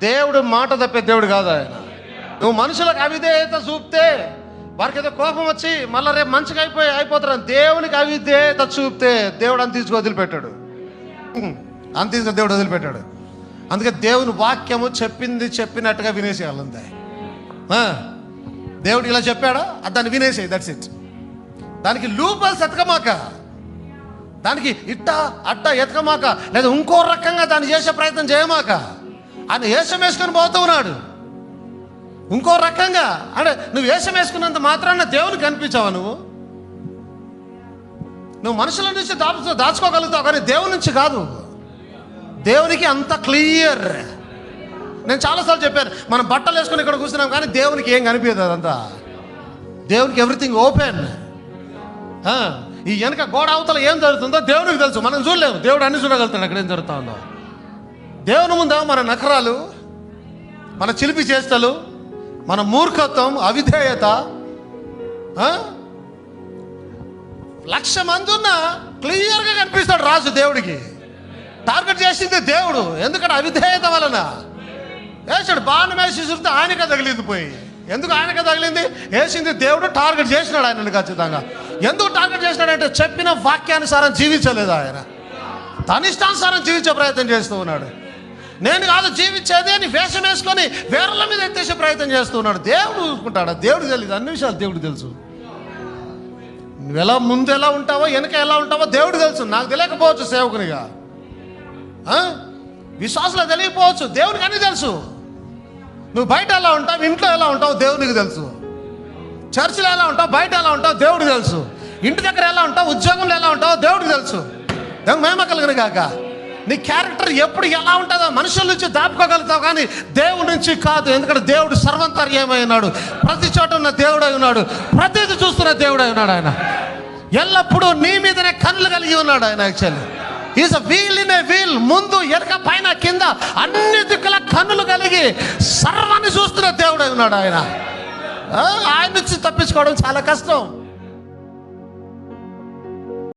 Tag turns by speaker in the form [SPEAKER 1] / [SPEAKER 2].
[SPEAKER 1] దేవుడు మాట తప్పే దేవుడు కాదు ఆయన. నువ్వు మనుషులకు అవిధేయత చూపితే వారికి ఏదో కోపం వచ్చి మళ్ళీ రేపు మంచిగా అయిపోయి అయిపోతారు దేవునికి అవిధేయత చూపితే దేవుడు అని తీసుకు వదిలిపెట్టాడు. అని అంత తీసుకు దేవుడు వదిలిపెట్టాడు. అందుకే దేవుని వాక్యము చెప్పింది చెప్పినట్టుగా వినేసేయాలంతే ఆ, దేవుడు ఇలా చెప్పాడా? అది దాన్ని వినేసేయి దట్స్ ఇట్ దానికి లూపల్స్ ఎతకమాక దానికి ఇట్ట అట్ట ఎతకమాక లేదా ఇంకో రకంగా దాన్ని చేసే ప్రయత్నం చేయమాక ఆయన వేషం వేసుకొని పోతూ ఉన్నాడు. ఇంకో రకంగా అంటే నువ్వు వేషం వేసుకున్నంత మాత్రాన దేవునికి కనిపించావా నువ్వు? నువ్వు మనుషుల నుంచి దాచు దాచుకోగలుగుతావు కానీ దేవుని నుంచి కాదు. దేవునికి అంత క్లియర్. నేను చాలాసార్లు చెప్పాను మనం బట్టలు వేసుకుని ఇక్కడ కూర్చున్నాం కానీ దేవునికి ఏం కనిపించదు అదంతా. దేవునికి ఎవ్రీథింగ్ ఓపెన్ ఈ వెనక గోడ అవతల ఏం జరుగుతుందో దేవునికి తెలుసు. మనం చూడలేము. దేవుడు అన్ని చూడగలుగుతాడు. అక్కడ ఏం జరుగుతా ఉందో. దేవుని ముందా మన నఖరాలు మన చిలిపి చేష్టలు మన మూర్ఖత్వం అవిధేయత లక్ష మంది ఉన్న క్లియర్గా కనిపిస్తాడు రాజు దేవుడికి. టార్గెట్ చేసింది దేవుడు ఎందుకంటే అవిధేయత వలన. వేసాడు బాణం వేసి చూస్తే ఆయనక తగిలింది పోయి. ఎందుకు ఆయనక తగిలింది? వేసింది దేవుడు టార్గెట్ చేసినాడు ఆయనను ఖచ్చితంగా. ఎందుకు టార్గెట్ చేసినాడంటే చెప్పిన వాక్యానుసారం జీవించలేదు ఆయన. తన ఇష్టానుసారం జీవించే ప్రయత్నం చేస్తూ ఉన్నాడు. నేను కాదు జీవించేది అని వేషం వేసుకొని వేరల మీద ఎత్తేసే ప్రయత్నం చేస్తున్నాడు. దేవుడు చూసుకుంటాడు దేవుడు తెలియదు అన్ని విషయాలు దేవుడు తెలుసు. నువ్వు ఎలా ముందు ఎలా ఉంటావో వెనక ఎలా ఉంటావో దేవుడు తెలుసు. నాకు తెలియకపోవచ్చు సేవకునిగా. విశ్వాసంలో విశ్వాసులు తెలియకపోవచ్చు. దేవునికి అన్నీ తెలుసు. నువ్వు బయట ఎలా ఉంటావు ఇంట్లో ఎలా ఉంటావు దేవునికి తెలుసు. చర్చిలో ఎలా ఉంటావు బయట ఎలా ఉంటావు దేవుడికి తెలుసు. ఇంటి దగ్గర ఎలా ఉంటావు ఉద్యోగంలో ఎలా ఉంటావు దేవుడికి తెలుసు. మేము మేమ కలిగిన కాక నీ క్యారెక్టర్ ఎప్పుడు ఎలా ఉంటుందో మనుషుల నుంచి దాపుకోగలుగుతావు కానీ దేవుడి నుంచి కాదు. ఎందుకంటే దేవుడు సర్వంతర్యమై ఉన్నాడు ప్రతి చోట ఉన్న దేవుడై ఉన్నాడు. ప్రతిది చూస్తున్న దేవుడై ఉన్నాడు ఆయన. ఎల్లప్పుడూ నీ మీదనే కన్నులు కలిగి ఉన్నాడు ఆయన actually. Is a wheel in a wheel ముందు ఎరక పైన కింద అన్ని దిక్కుల కన్నులు కలిగి సర్వాన్ని చూస్తున్న దేవుడై ఉన్నాడు ఆయన. ఆయన నుంచి తప్పించుకోవడం చాలా కష్టం.